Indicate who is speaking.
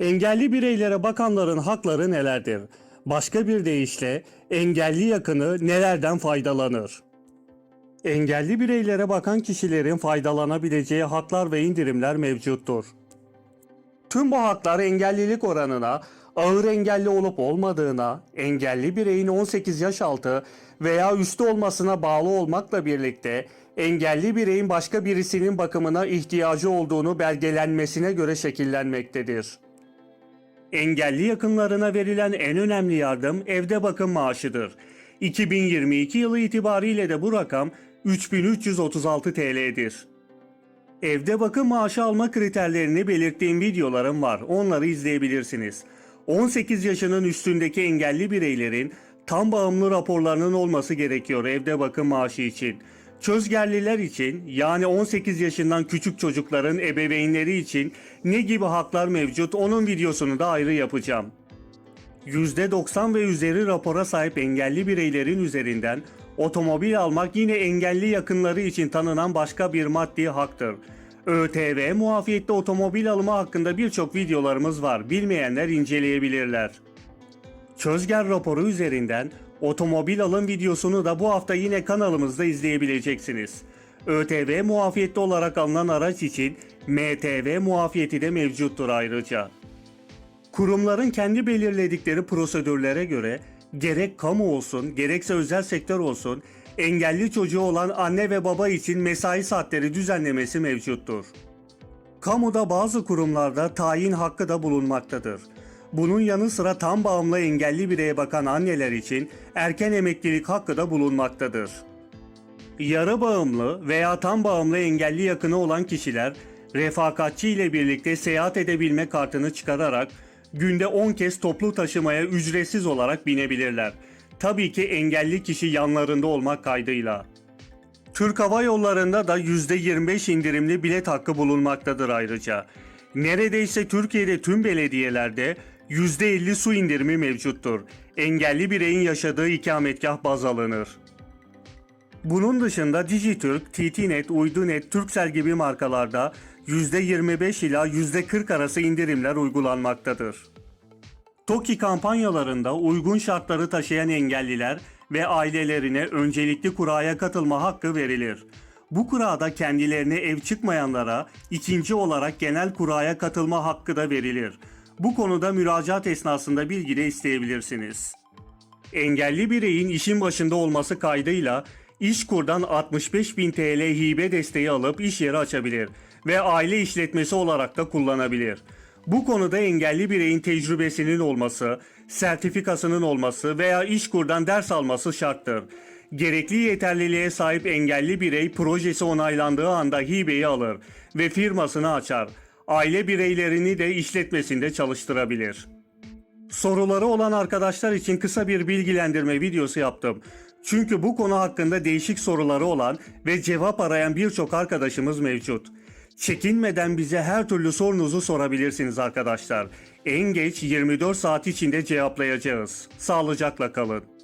Speaker 1: Engelli bireylere bakanların hakları nelerdir? Başka bir deyişle engelli yakını nelerden faydalanır? Engelli bireylere bakan kişilerin faydalanabileceği haklar ve indirimler mevcuttur. Tüm bu haklar engellilik oranına, ağır engelli olup olmadığına, engelli bireyin 18 yaş altı veya üstü olmasına bağlı olmakla birlikte engelli bireyin başka birisinin bakımına ihtiyacı olduğunu belgelenmesine göre şekillenmektedir. Engelli yakınlarına verilen en önemli yardım evde bakım maaşıdır. 2022 yılı itibariyle de bu rakam 3336 TL'dir. Evde bakım maaşı alma kriterlerini belirttiğim videolarım var. Onları izleyebilirsiniz. 18 yaşının üstündeki engelli bireylerin tam bağımlı raporlarının olması gerekiyor evde bakım maaşı için. Çözgerliler için yani 18 yaşından küçük çocukların ebeveynleri için ne gibi haklar mevcut onun videosunu da ayrı yapacağım. %90 ve üzeri rapora sahip engelli bireylerin üzerinden otomobil almak yine engelli yakınları için tanınan başka bir maddi haktır. ÖTV muafiyetli otomobil alımı hakkında birçok videolarımız var. Bilmeyenler inceleyebilirler. Çözger raporu üzerinden otomobil alım videosunu da bu hafta yine kanalımızda izleyebileceksiniz. ÖTV muafiyetli olarak alınan araç için MTV muafiyeti de mevcuttur ayrıca. Kurumların kendi belirledikleri prosedürlere göre gerek kamu olsun gerekse özel sektör olsun engelli çocuğu olan anne ve baba için mesai saatleri düzenlemesi mevcuttur. Kamuda bazı kurumlarda tayin hakkı da bulunmaktadır. Bunun yanı sıra tam bağımlı engelli bireye bakan anneler için erken emeklilik hakkı da bulunmaktadır. Yarı bağımlı veya tam bağımlı engelli yakını olan kişiler refakatçi ile birlikte seyahat edebilme kartını çıkararak günde 10 kez toplu taşımaya ücretsiz olarak binebilirler. Tabii ki engelli kişi yanlarında olmak kaydıyla. Türk Hava Yolları'nda da %25 indirimli bilet hakkı bulunmaktadır ayrıca. Neredeyse Türkiye'de tüm belediyelerde %50 su indirimi mevcuttur. Engelli bireyin yaşadığı ikametgah baz alınır. Bunun dışında Dijitürk, TTNet, Uydunet, Turkcell gibi markalarda %25 ila %40 arası indirimler uygulanmaktadır. TOKİ kampanyalarında uygun şartları taşıyan engelliler ve ailelerine öncelikli kuraya katılma hakkı verilir. Bu kurada kendilerine ev çıkmayanlara ikinci olarak genel kuraya katılma hakkı da verilir. Bu konuda müracaat esnasında bilgi de isteyebilirsiniz. Engelli bireyin işin başında olması kaydıyla İşkur'dan 65.000 TL hibe desteği alıp iş yeri açabilir ve aile işletmesi olarak da kullanabilir. Bu konuda engelli bireyin tecrübesinin olması, sertifikasının olması veya İşkur'dan ders alması şarttır. Gerekli yeterliliğe sahip engelli birey projesi onaylandığı anda hibeyi alır ve firmasını açar. Aile bireylerini de işletmesinde çalıştırabilir. Soruları olan arkadaşlar için kısa bir bilgilendirme videosu yaptım. Çünkü bu konu hakkında değişik soruları olan ve cevap arayan birçok arkadaşımız mevcut. Çekinmeden bize her türlü sorunuzu sorabilirsiniz arkadaşlar. En geç 24 saat içinde cevaplayacağız. Sağlıcakla kalın.